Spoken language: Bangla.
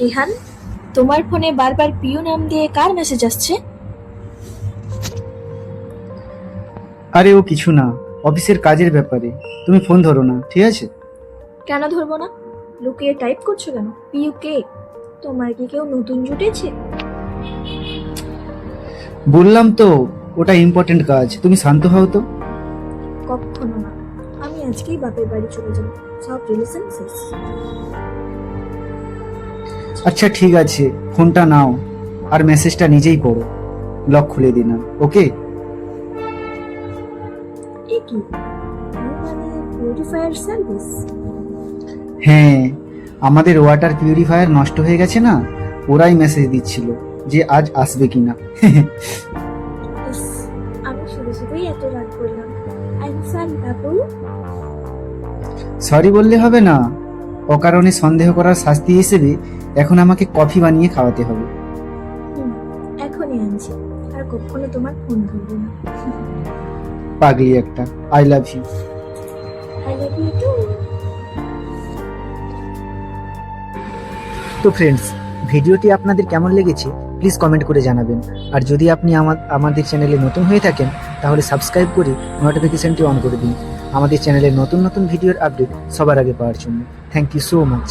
রিহান তোমার ফোনে বারবার পিউ নাম দিয়ে কার মেসেজ আসছে? আরে ও কিছু না অফিসের কাজের ব্যাপারে। তুমি ফোন ধরো না ঠিক আছে? কেন ধরবো না? লুকিয়ে টাইপ করছ কেন? পিউ কে? তোমার কি কেউ নতুন জুটেছে? বললাম তো ওটা ইম্পর্টেন্ট কাজ। তুমি শান্ত হও তো। কখনো না। আমি আজকেই বাপের বাড়ি চলে যাব। সব রিলেশন শেষ। আচ্ছা ঠিক আছে। ফোনটা নাও আর মেসেজটা নিজেই করো। লক খুলে দিলাম ওকে? এ কি? পিউরিফায়ার সার্ভিস হ্যাঁ আমাদের ওয়াটার পিউরিফায়ার নষ্ট হয়ে গেছে না? ওরাই মেসেজ দিচ্ছিল যে আজ আসবে কিনা। ইস, আমি শুধু শুধুই এত রাগ করলাম। আই এম সরি বাবু। সরি বললে হবে না। অকারণে সন্দেহ করার শাস্তি হিসেবে এখন আমাকে কফি বানিয়ে খাওয়াতে হবে। এখনই আনছি। আর কখনো তোমার ফোন ধরবো না। পাগলি একটা। I love you I love you too তো ফ্রেন্ডস ভিডিওটি আপনাদের কেমন লেগেছে প্লিজ কমেন্ট করে জানাবেন। আর যদি আপনি আমা- আমাদের চ্যানেলে নতুন হয়ে থাকেন তাহলে সাবস্ক্রাইব করে নোটিফিকেশনটি অন করে দিন। আমাদের চ্যানেলের নতুন নতুন ভিডিওর আপডেট সবার আগে পাওয়ার জন্য। Thank you so much